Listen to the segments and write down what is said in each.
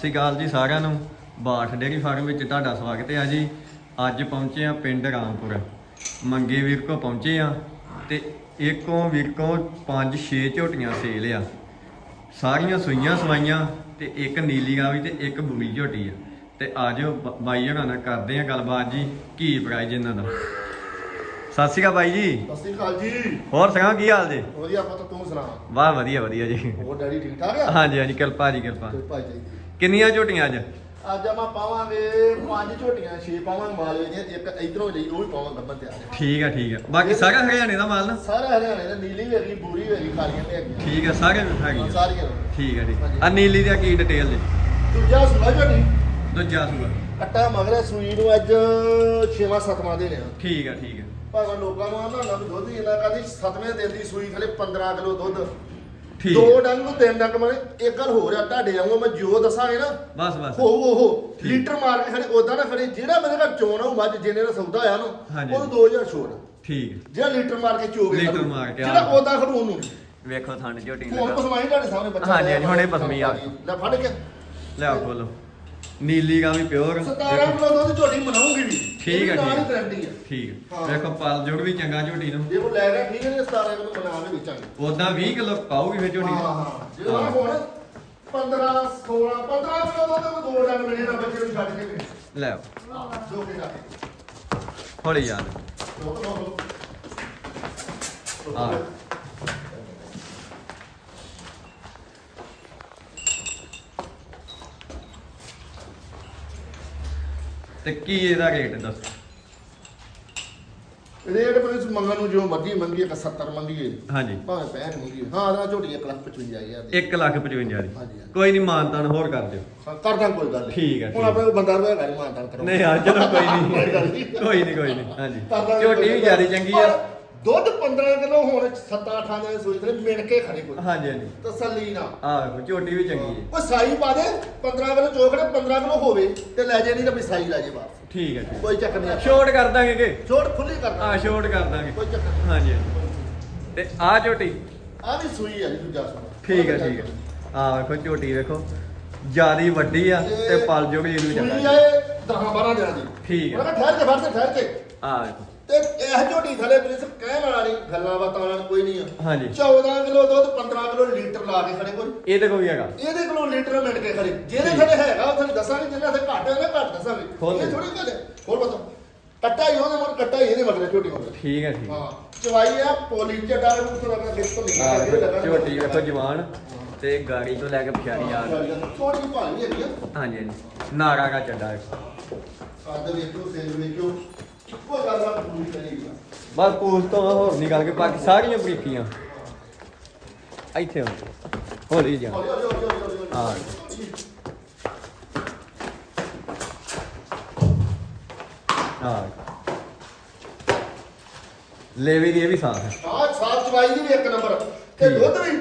ਸ੍ਰੀ ਅਕਾਲ ਜੀ ਸਾਰਿਆਂ ਨੂੰ। ਬਾਠ ਡੇਅਰੀ ਫਾਰਮ ਵਿੱਚ ਤੁਹਾਡਾ ਸਵਾਗਤ ਹੈ ਜੀ। ਅੱਜ ਪਹੁੰਚੇ ਆ ਪਿੰਡ ਰਾਮਪੁਰ। ਮੰਗੇ ਵੀਰ ਕੋ ਪਹੁੰਚੇ ਆ ਤੇ ਇੱਕੋਂ ਵੀਰ ਕੋ 5-6 ਝੋਟੀਆਂ ਸੇਲ ਆ। ਸਾਰੀਆਂ ਸੂਈਆਂ ਸਵਾਈਆਂ ਤੇ ਇੱਕ ਨੀਲੀ ਗਾਵੀ ਤੇ ਇੱਕ ਬੂਰੀ ਝੋਟੀ ਆ। ਤੇ ਆਜੋ ਬਾਈ ਹੋਰਾਂ ਨਾਲ ਕਰਦੇ ਆ ਗੱਲਬਾਤ ਜੀ। ਕੀ ਪ੍ਰਾਈਜ਼ ਇਹਨਾਂ ਦਾ? ਸਤਿ ਸ਼੍ਰੀ ਅਕਾਲ ਬਾਈ ਜੀ। ਸਤਿ ਸ਼੍ਰੀ ਅਕਾਲ ਜੀ। ਹੋਰ ਸੁਣਾਓ ਕੀ ਹਾਲ ਜੀ? ਵਧੀਆ ਪੁੱਤ ਤੂੰ ਸੁਣਾ। ਵਾਹ ਵਧੀਆ ਵਧੀਆ ਜੀ। ਹੋਰ ਡੈਡੀ ਠੀਕ ਠਾਕ ਆ? ਹਾਂਜੀ ਹਾਂਜੀ ਕਿਰਪਾ ਜੀ ਕਿਰਪਾ। ਭਾਈ ਜੀ। ਕਿੰਨੀਆਂ ਝੋਟੀਆਂ ਅੱਜ? ਅੱਜ ਆਪਾਂ ਪਾਵਾਂਗੇ ਪੰਜ ਝੋਟੀਆਂ ਛੇ ਪਾਵਾਂਗੇ ਮਾਲਵੇ ਦੀਆਂ ਇੱਕ ਇਧਰੋਂ ਲਈ ਉਹ ਵੀ ਪਾਵਾਂਗੇ ਗੱਬਨ ਤੇ ਆ। ਜਾ ਠੀਕ ਆ ਠੀਕ ਆ। ਬਾਕੀ ਸਾਰਾ ਹਰਿਆਣੇ ਦਾ ਮਾਲ ਨਾ? ਸਾਰਾ ਹਰਿਆਣੇ ਦਾ ਨੀਲੀ ਵੀ ਹੈਗੀ ਬੂਰੀ ਵੀ ਹੈਗੀ ਕਾਲੀਆਂ ਵੀ ਹੈਗੀਆਂ। ਠੀਕ ਆ ਸਾਰੇ ਹੈਗੀਆਂ। ਸਾਰੀਆਂ ਠੀਕ ਆ ਠੀਕ ਆ ਨੀਲੀ ਦਾ ਕੀ ਡਿਟੇਲ ਜੀ ਦੂਜਾ ਸੁਣਾ ਝੋਟੀ। ਦੂਜਾ ਸੂਆ। ਕੱਟਾ ਮਗਰ ਸੂਈ ਨੂੰ ਅੱਜ 6ਵਾਂ 7ਵਾਂ ਦੇ ਨੇ ਠੀਕ ਆ ਠੀਕ ਆ। ਭਾਵੇਂ ਲੋਕਾਂ ਨੂੰ ਆਨਾ ਨਾ ਵੀ ਦੁੱਧ ਹੀ ਇੰਨਾ ਕਾਦੀ 7ਵੇਂ ਦਿਨ ਦੀ ਸੂਈ ਥਲੇ 15 ਕਿਲੋ ਦੁੱਧ। ਠੀਕ ਦੋ ਆ। ਡੰਗ ਨੂੰ ਤਿੰਨ ਡੰਗ ਮਾਰੇ ਇੱਕ ਗੱਲ ਹੋ ਰਿਹਾ ਤੁਹਾਡੇ ਵਾਂਗੂ ਮੈਂ ਜੋ ਦੱਸਾਂਗੇ ਨਾ ਬਸ ਬਸ ਹੋ ਹੋ ਹੋ ਠੀਕ। ਲੀਟਰ ਮਾਰ ਕੇ ਖੜੇ ਉਦਾਂ ਨਾ ਖੜੇ ਜਿਹੜਾ ਮੇਰੇ ਘਰ ਚੋਣ ਆਉ ਮੱਝ ਜਿੰਨੇ ਦਾ ਸੌਦਾ ਹੋਇਆ ਹਾਂਜੀ। ਨੂੰ ਉਹਨੂੰ 2000 ਛੋੜ ਠੀਕ ਆ। ਜਿਹੜਾ ਲੀਟਰ ਮਾਰ ਕੇ ਚੋਗੇ ਲੀਟਰ ਮਾਰ ਕੇ, ਜਿਹੜਾ ਆਹ। ਉਦਾਂ ਖੜੂ ਉਹਨੂੰ। ਵੇਖੋ ਥਣ ਝੋਟੀ ਹੁਣ ਲਗਾ ਪਸਮਾਈ ਤੁਹਾਡੇ ਸਾਹਮਣੇ ਬੱਚਾ ਹਾਂਜੀ, ਲਿਆ ਹਾਂਜੀ, ਹੁਣੇ ਪਸਮੀ ਆ। ਲੈ ਫੜ ਕੇ ਲਿਆਓ ਖੋਲੋ ਨੀਲੀ ਗਾ ਵੀ ਪਿਓਰ। 17 ਕਿਲੋ ਦੁੱਧ ਝੋਟੀ ਮਨਾਉਂਗੀ ਵੀ ਠੀਕ ਹੈ, ਨਾਲ ਹੀ ਠੀਕ ਹੈ। ਗਰੰਟੀ ਆ ਠੀਕ ਆ। ਹਾਂ। ਵੇਖੋ ਪਾਲ ਜੋੜ ਵੀ ਚੰਗਾ ਝੋਟੀ ਨੂੰ। ਜੇ ਉਹ ਲੈ ਗਿਆ ਠੀਕ ਹੈ ਜੀ 17 ਕਿਲੋ ਬਣਾ ਕੇ ਵੇਚਾਂਗੇ ਉਦਾਂ 20 ਕਿਲੋ ਪਾਉਗੀ ਫੇ ਝੋਟੀ। ਹਾਂ ਹਾਂ। ਜਿਹੜਾ ਹੁਣ 15 16 15 ਕਿਲੋ ਦੁੱਧ ਨੂੰ ਦੋ ਡੰਗ ਮਿਲੇ ਨਾ ਬੱਚੇ ਨੂੰ ਛੱਡ ਕੇ। ਲੈ ਦੋ ਕੇ ਜਾ। ਹੌਲੀ ਯਾਰ ਰੋਕ ਤੇ ਕੀ ਇਹਦਾ ਰੇਟ ਦੱਸ? ਰੇਟ ਪੁਲਿਸ ਮੰਗਣ ਨੂੰ ਜੋ ਮਰਜ਼ੀ ਮੰਗੀਏ ਕਿ 70 ਮੰਗੀਏ। ਹਾਂਜੀ। ਭਾਵੇਂ 65 ਮੰਗੀਏ। ਹਾਂ ਨਾ ਝੋਟੀ 1 ਲੱਖ 55000 ਦੀ। 1 ਲੱਖ 55 ਦੀ। ਹਾਂਜੀ, ਹਾਂਜੀ। ਕੋਈ ਨਹੀਂ ਮਾਨਤਾਨ ਹੋਰ ਕਰ ਦਿਓ। ਕਰਦਾ ਕੋਈ ਗੱਲ। ਠੀਕ ਹੈ, ਹੁਣ ਆਪਣੇ ਬੰਦਾ ਰੋਇਆ ਗਾੜੀ ਮਾਨਤਾਨ ਕਰੋ ਨਹੀਂ ਹਾਂ ਚਲੋ ਕੋਈ ਨਹੀਂ। ਕੋਈ ਨਹੀਂ ਕੋਈ ਨਹੀਂ ਹਾਂਜੀ। ਝੋਟੀ ਵੀ ਜ਼ਿਆਦਾ ਚੰਗੀ ਆ। ਦੁੱਧ 15 ਕਿਲੋ ਹੁਣ 7-8 ਦੇ ਸੋਚ ਤੇ ਮਿਣ ਕੇ ਖੜੇ ਕੋਈ। ਹਾਂਜੀ ਹਾਂਜੀ। ਤਸੱਲੀ ਨਾ ਆ ਵੇਖੋ ਝੋਟੀ ਵੀ ਚੰਗੀ ਹੈ। ਕੋਈ ਸਾਈ ਪਾ ਦੇ 15 ਕਿਲੋ ਚੋਕੜੇ 15 ਕਿਲੋ ਹੋਵੇ ਤੇ ਲੈ ਜੇ ਨਹੀਂ ਤਾਂ ਵੀ ਸਾਈ ਲੈ ਜੇ ਬਸ ਠੀਕ ਹੈ ਠੀਕ ਕੋਈ ਚੱਕਰ ਨਹੀਂ ਛੋਟ ਕਰ ਦਾਂਗੇ ਕਿ? ਛੋਟ ਖੁੱਲੀ ਕਰਨਾ ਆ ਛੋਟ ਕਰ ਦਾਂਗੇ। ਕੋਈ ਚੱਕਰ ਨਹੀਂ। ਹਾਂਜੀ। ਤੇ ਆ ਝੋਟੀ? ਆ ਵੀ ਸੂਈ ਹੈ ਜੀ ਦੂਜਾ ਸੁਣਾ ਠੀਕ ਹੈ ਠੀਕ ਹੈ। ਆ ਵੇਖੋ ਝੋਟੀ ਵੇਖੋ। ਜਿਆਦੀ ਵੱਡੀ ਆ ਤੇ ਪਲ ਜੋਗ ਜੀ ਨੂੰ ਸੂਈ ਚੰਗਾ ਹੈ 10 12 ਦਿਨਾਂ ਦੀ। ਠੀਕ ਹੈ। ਮੈਂ ਕਿਹਾ ਠਹਿਰ ਕੇ ਫੜ ਕੇ ਠਹਿਰ ਕੇ। ਆ ਵੇਖੋ। ਤੇ ਇਹ ਝੋਟੀ ਥਲੇ ਪ੍ਰਿੰਸ ਕਹਿਣ ਵਾਲਾ ਨਹੀਂ ਗੱਲਾਂ ਬਾਤਾਂ ਵਾਲਾ ਕੋਈ ਨਹੀਂ ਆ। ਹਾਂਜੀ। 14 ਕਿਲੋ ਦੁੱਧ 15 ਕਿਲੋ ਲੀਟਰ ਲਾ ਕੇ ਖੜੇ ਕੋਈ। ਇਹਦੇ ਕੋ ਵੀ ਹੈਗਾ। ਇਹਦੇ ਕੋਲੋਂ ਲੀਟਰ ਮਿੰਟ ਕੇ ਖੜੇ। ਜਿਹਦੇ। ਖੜੇ ਹੈਗਾ ਉਹ ਤੁਹਾਨੂੰ ਦੱਸਾਂਗੇ ਜਿਹਨਾਂ ਦੇ ਘੱਟ ਹੈ ਨਾ ਘੱਟ ਦੱਸਾਂਗੇ। ਖੋਲ ਇਹ ਦੇ। ਥੋੜੀ ਗੱਲ ਹੈ। ਹੋਰ ਬਤਾ। ਕੱਟਾ ਹੀ ਉਹਦੇ ਮਨ ਕੱਟਾ ਹੀ ਇਹਦੇ ਮਗਰ ਝੋਟੀ ਮਗਰ। ਠੀਕ ਹੈ ਠੀਕ। ਹਾਂ ਚਵਾਈ ਆ ਪੋਲੀ ਚੱਡਾ ਲੱਗਾ ਗਿੱਟ ਤੋਂ ਆ ਨਿਕਲ ਕੇ ਵੇਖੋ ਝੋਟੀ ਵੇਖੋ ਜਵਾਨ ਤੇ ਗਾੜੀ ਤੋਂ ਲੈ ਕੇ ਪਛਾੜੀ ਆ। ਛੋਟੀ ਭਾਲੀ ਹੈਗੀ ਆ। ਹਾਂਜੀ ਹਾਂਜੀ। ਨਾਰਾ ਦਾ ਚੱਡਾ। ਵੇਖੋ। ਕੱਦ ਵੇਖੋ ਸੇਲ ਵੇਖੋ। ਇੱਕੋ ਗੱਲ ਆ ਪੂਰੀ ਕਰੇਗੀ ਬਸ ਪੂਛ ਤੋਂ ਹੋਰ ਨਹੀਂ ਗੱਲ ਕੇ ਬਾਕੀ ਸਾਰੀਆਂ ਬਰੀਕੀਆਂ ਇੱਥੇ ਹੁੰਦੇ ਹੌਲੀ ਜਾ ਹਾਂ। ਹਾਂ ਲੇਵੇ ਦੀ ਇਹ ਵੀ ਸਾਫ਼ ਹੈ ਆਹ ਸਾਫ਼ ਚਵਾਈ ਦੀ ਵੀ ਇੱਕ ਨੰਬਰ ਤੇ। ਦੁੱਧ ਵੀ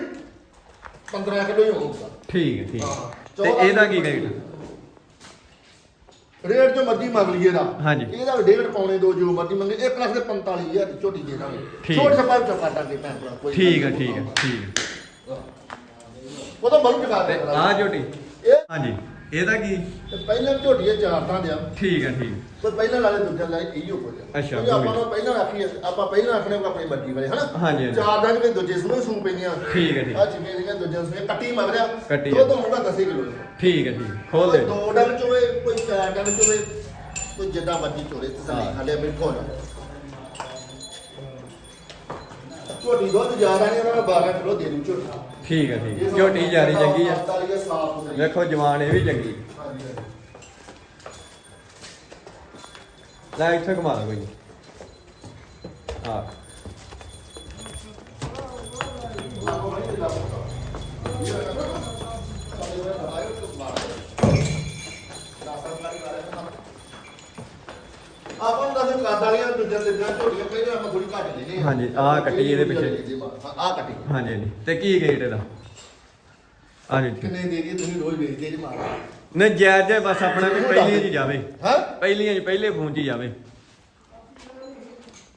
15 ਕਿਲੋ ਹੀ ਹੋਊਗਾ ਠੀਕ ਹੈ ਠੀਕ। ਹੈ। ਤੇ ਇਹਦਾ ਕੀ ਰੇਟ ਰੇਟ ਜੋ ਮਰਜ਼ੀ ਮੰਗ ਲਈਏ ਦਾ ਹਾਂਜੀ। ਇਹਦਾ ਡੇਢ ਪੌਣੇ ਦੋ ਜੋ ਮਰਜ਼ੀ ਮੰਗੇ 1 ਲੱਖ ਦੇ 45000 ਦੀ ਝੋਟੀ ਦੇ ਦਾਂਗੇ। ਠੀਕ। ਛੋਟ ਸਪਾਰ ਚੋਂ ਕਾਟਾਂਗੇ ਭੈਣ ਭਰਾ ਕੋਈ ਠੀਕ ਹੈ ਠੀਕ ਹੈ। ਠੀਕ ਹੈ ਉਹ ਤਾਂ ਬਲਕ ਚਕਾ ਤੇ ਦੇ। ਆ ਝੋਟੀ। ਇਹ ਹਾਂਜੀ। ਇਹਦਾ ਕੀ? ਤੇ ਪਹਿਲਾਂ ਝੋਟੀ ਇਹ ਚਾਰ ਤਾਂ ਦਿਆ। ਠੀਕ ਹੈ ਠੀਕ ਕੋਈ ਪਹਿਲਾਂ ਵਾਲੇ ਦੂਜਾ ਲੈ ਇਹੀ ਹੋ ਜਾ ਅੱਛਾ, ਕਿਉਂਕਿ ਆਪਾਂ। ਨੂੰ ਪਹਿਲਾਂ ਰੱਖੀ ਆਪਾਂ ਪਹਿਲਾਂ ਰੱਖਣੇ ਕੋ ਆਪਣੀ ਮਰਜ਼ੀ ਵਾਲੇ ਹਨਾ ਹਾਂਜੀ, ਹਾਂਜੀ। ਚਾਰ ਦਿਨ ਕੇ ਦੂਜੇ ਸੂਏ ਸੂ ਪੈਂਦੀਆਂ ਠੀਕ ਹੈ, ਠੀਕ। ਆ ਚਿੰਗੇ ਦੀਆਂ ਦੂਜੇ ਸੂਏ ਕੱਟੀ ਮਗਰਿਆ ਕੱਟੀ ਦੁੱਧ ਹੋਊਗਾ 10 ਕਿਲੋ ਠੀਕ ਹੈ ਠੀਕ। ਖੋਲ ਦੇ ਦੋ ਡੰਗ ਚੋਵੇ ਕੋਈ ਚਾਰ ਡੰਗ ਚੋਵੇ ਕੋਈ ਜਿੱਦਾਂ ਮਰਜ਼ੀ ਚੋਲੇ ਤਸੱਲੀ ਹਾਂ। ਖਾਲੇ ਬਿਠੋ ਨਾ ਝੋਟੀ ਦੁੱਧ ਜ਼ਿਆਦਾ ਨਹੀਂ ਉਹਨਾਂ ਨੂੰ 12 ਕਿਲੋ ਦੇ ਦੂ ਝੋਟੀ ਠੀਕ ਹੈ ਠੀਕ। ਝੋਟੀ ਜਿਆਦੀ ਚੰਗੀ ਆ ਤਾਲੀ ਸਾਫ਼ ਸੁਥਰੀ ਵੇਖੋ ਜਵਾਨ ਇਹ ਵੀ ਚੰਗੀ ਹਾਂਜੀ, ਹਾਂਜੀ। ਲੈ ਇੱਥੇ ਘੁਮਾ ਲਓ ਕੋਈ। ਹਾਂ। ਆਪਾਂ ਨੂੰ ਦੱਸ ਕਾਦ ਵਾਲੀਆਂ ਦੂਜੇ ਤੇ ਦੀਆਂ ਝੋਟੀਆਂ ਪਹਿਲਾਂ ਆਪਾਂ ਥੋੜੀ ਘੱਟ ਲੈਨੇ ਹਾਂਜੀ, ਆਹ ਕੱਟੀ ਇਹਦੇ ਪਿੱਛੇ। ਆਹ ਕੱਟੀ। ਹਾਂਜੀ ਹਾਂਜੀ। ਤੇ ਕੀ ਰੇਟ ਇਹਦਾ? ਹਾਂਜੀ ਠੀਕ। ਕਿੰਨੇ ਦੇ ਦਈਏ ਤੁਸੀਂ ਰੋਜ਼ ਵੇਚਦੇ ਜੇ ਮਾਰ ਨਹੀਂ ਜਾਇਜ਼ ਬਸ ਆਪਣਾ ਵੀ ਜੀ ਜਾਵੇ ਹਾਂ? ਪਹਿਲੀਆਂ ਜੀ ਪਹਿਲੇ ਫੋਨ 'ਚ ਹੀ ਜਾਵੇ।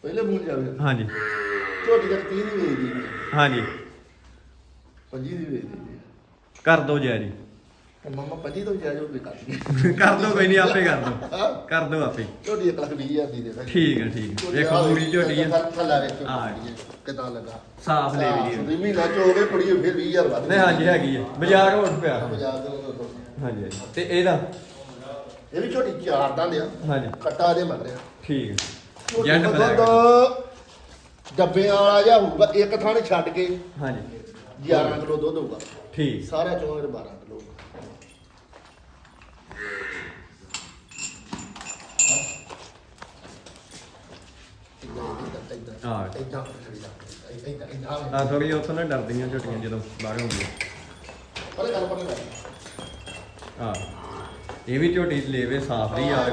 ਪਹਿਲੇ ਮੂੰਹ ਜਾਵੇ? ਹਾਂਜੀ। ਝੋਟੀ ਦਾ 30 ਦੀ ਵੇਚਦੀ ਹਾਂਜੀ। 25 ਦੀ ਵੇਚਦੀ ਕਰ ਦੋ ਜਾਇਜ਼ ਜੀ ਤੇ ਮਮਾ ਪੱਜੀ ਤੋਂ ਜਾਇਜ਼ ਕਰ ਦਈਏ ਕਰ ਦੋ ਕੋਈ ਨਹੀਂ ਆਪੇ ਕਰ ਦੋ। ਕਰ ਦੋ ਆਪੇ। ਝੋਟੀ 1 ਲੱਖ 20 ਹਜ਼ਾਰ ਦੀ ਦੇ ਦਾਂਗੇ। ਠੀਕ ਹੈ ਠੀਕ ਹੈ। ਇੱਕ ਪੂਰੀ ਝੋਟੀ ਆ ਥੱਲਾ ਵੇਖ ਹਾਂ। ਕਿਦਾਂ ਲੱਗਾ? ਸਾਫ਼ ਲੈ ਵੀ ਦੀ ਮਹੀਨਾ ਚ ਹੋ ਗਏ ਕੁੜੀ ਫਿਰ 20000 ਵੱਧ ਨਹੀਂ ਹਾਂਜੀ ਹੈਗੀ ਹੈ। ਬਾਜ਼ਾਰ ਪਿਆ। ਬਾਜ਼ਾਰ ਦੇ ਲੋਕ। ਹਾਂਜੀ ਹਾਂਜੀ। ਤੇ ਇਹਦਾ? ਇਹ ਵੀ ਝੋਟੀ ਚਾਰ ਦੰਦ ਆ। ਹਾਂਜੀ। ਕੱਟਾ ਇਹਦੇ ਮਰ ਰਿਹਾ ਠੀਕ ਹੈ ਦਾ ਬਲੈਕ ਦੁੱਧ ਡੱਬਿਆਂ ਵਾਲਾ ਜਿਹਾ ਹੋਊਗਾ ਇੱਕ ਥਾਂ ਛੱਡ ਕੇ ਹਾਂਜੀ। 11 ਕਿਲੋ ਦੁੱਧ ਹੋਊਗਾ। ਠੀਕ। ਸਾਰਿਆਂ ਚੋਂ ਇਹ 12 ਕਿਲੋ ਹਾਂ। ਇਦਾਂ ਇਦਾਂ ਇਦਾਂ ਆ ਥੋੜੀ ਉੱਥੋਂ ਨਾ ਡਰਦੀਆਂ ਝੋਟੀਆਂ ਜਦੋਂ ਬਾਹਰ ਹੁੰਦੀਆਂ ਪਰੇ ਗੱਲ ਪਰੇ ਗੱਲ ਆ ਇਹ ਵੀ ਝੋਟੀ ਲੇਵੇ ਸਾਫ਼ ਦੀ ਆ।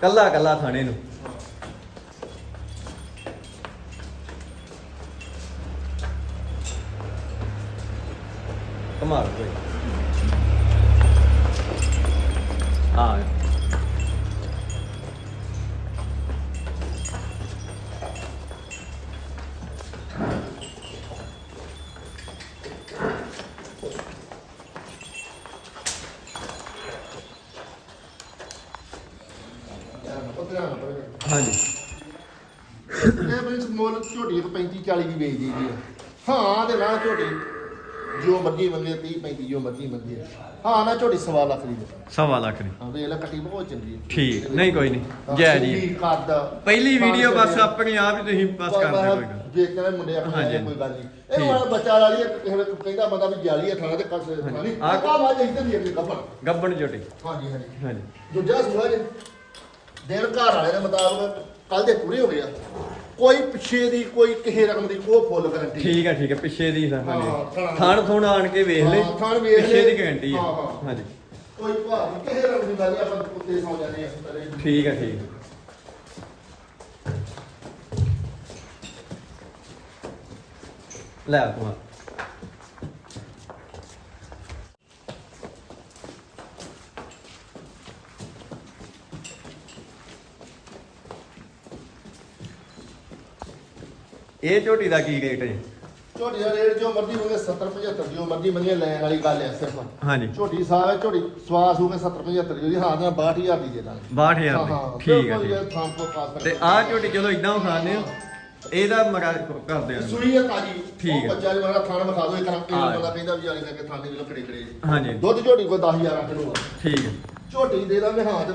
ਕੱਲਾ ਕੱਲਾ ਥਾਣੇ ਨੂੰ। ਕਮਾਲ ਕੋਈ। ਆ ਯਾਰ, ਪਰੇ ਗੱਲ ਪਰੇ ਗੱਲ। ਹਾਂਜੀ। ਇਹ ਬਈ ਮੁੱਲ ਝੋਟੀ ਇੱਕ 35 40 ਦੀ ਵੇਚਦੀ ਜੀ ਹਾਂ ਤੇ ਨਾ ਝੋਟੀ ਜੋ ਮਰਜ਼ੀ ਮੰਗੇ 30 35 ਜੋ ਮਰਜ਼ੀ ਮੰਗੇ। ਹਾਂ ਨਾ ਝੋਟੀ ਸਵਾ ਲੱਖ ਦੀ ਦੇ। ਸਵਾ ਲੱਖ ਦੀ। ਹਾਂ ਵੇਖ ਲੈ ਕੱਟੀ ਬਹੁਤ ਚੰਗੀ ਹੈ। ਠੀਕ ਨਹੀਂ ਕੋਈ ਨਹੀਂ। ਜੈ ਜੀ। ਕੱਦ ਪਹਿਲੀ ਵੀਡੀਓ ਹਾਂ, ਬਸ ਆਪਣੀ ਆਪ ਹੀ ਤੁਸੀਂ ਬਸ ਕਰਦੇ ਕੋਈ ਗੱਲ। ਦੇਖ ਕੇ ਮੁੰਡੇ ਆਪਣੇ ਹਾਂਜੀ, ਆਏ, ਕੋਈ ਗੱਲ ਨਹੀਂ। ਇਹ ਵਾਲਾ ਬੱਚਾ ਵਾਲੀ ਹੈ, ਕਿਸੇ ਵੇਲੇ ਕਹਿੰਦਾ ਬੰਦਾ ਵੀ ਜਾਲੀ ਹੈ ਥਾਣਾ ਤੇ ਕੱਸ ਨਹੀਂ ਆਹ- ਆਹ ਬਾਜ ਇੱਧਰ ਨਹੀਂ ਅਗਲੀ ਗੱਪਣ ਗੱਬਣ। ਝੋਟੀ। ਹਾਂਜੀ ਹਾਂਜੀ। ਹਾਂਜੀ। ਦੂਜਾ ਸੂਆ ਜੇ। ਦਿਨ ਘਰ ਵਾਲੇ ਦੇ ਮੁਤਾਬਕ ਕੱਲ ਦੇ ਪੂਰੇ ਹੋ ਗਏ ਆ। ਕੋਈ ਪਿੱਛੇ ਦੀ ਕੋਈ ਕਿਸੇ ਰਕਮ ਦੀ ਕੋਈ ਫੁੱਲ ਗਾਰੰਟੀ ਠੀਕ ਹੈ ਠੀਕ ਹੈ ਪਿੱਛੇ ਦੀ ਹਾਂ, ਹਾਂਜੀ। ਥਾਣ- ਥਾਣ ਥੁਣ ਆਣ ਕੇ ਵੇਖ ਲੈ ਹਾਂ, ਥਾਣ ਵੇਖ ਪਿੱਛੇ ਲੈ। ਦੀ ਗਾਰੰਟੀ ਹੈ ਹਾਂ, ਹਾਂ। ਹਾਂਜੀ। ਕੋਈ ਭਾਅ ਕਿਸੇ ਰਕਮ ਦੀ ਗੱਲ ਨਹੀਂ ਆਪਾਂ ਕੁੱਤੇ ਸੌ ਜਾਂਦੇ ਆ ਠੀਕ ਹੈ ਠੀਕ ਹੈ ਲੈ ਤੂੰ ਆ। ਇਹ ਝੋਟੀ ਦਾ ਕੀ ਰੇਟ ਹੈ? ਝੋਟੀ ਦਾ ਰੇਟ ਜੋ ਮਰਜ਼ੀ ਮੰਗੇ 70 75 ਜੋ ਮਰਜ਼ੀ ਮੰਗੇ ਲੈਣ ਵਾਲੀ ਗੱਲ ਹੈ ਸਿਰਫ। ਹਾਂਜੀ। ਝੋਟੀ ਸਾਹ ਝੋਟੀ ਸਵਾਸ ਹੋ ਕੇ 70 75 ਦੀ ਹਾਂ ਨਾ 62000 ਦੀ ਦੇ ਦਾਂਗੇ। 62000 ਹਾਂ ਦੀ ਠੀਕ ਹੈ ਤੋਂ ਆਹ ਝੋਟੀ ਚਲੋ ਇਦਾਂ ਖਾਣੇ ਇਹਦਾ ਮਗਾ ਕਰਦੇ ਆ। ਸੂਈ ਹੈ ਤਾਜੀ। ਠੀਕ ਹੈ। ਬੱਚਾ ਜਿਹੜਾ ਥਾਣ ਵਿਖਾ ਦੋ ਇੱਕ ਰੰਗ ਹਾਂ। ਬੰਦਾ ਕਹਿੰਦਾ ਵੀ ਜਾਣੀ ਕਰਕੇ ਥਾਣੇ ਦੇ ਲੋ ਖੜੇ ਖੜੇ ਹਾਂਜੀ। ਦੁੱਧ ਝੋਟੀ ਕੋ 10000 ਕਿਲੋ ਠੀਕ ਹੈ ਝੋਟੀ ਦੇ ਦਾਂਗੇ ਹਾਂ ਤੇ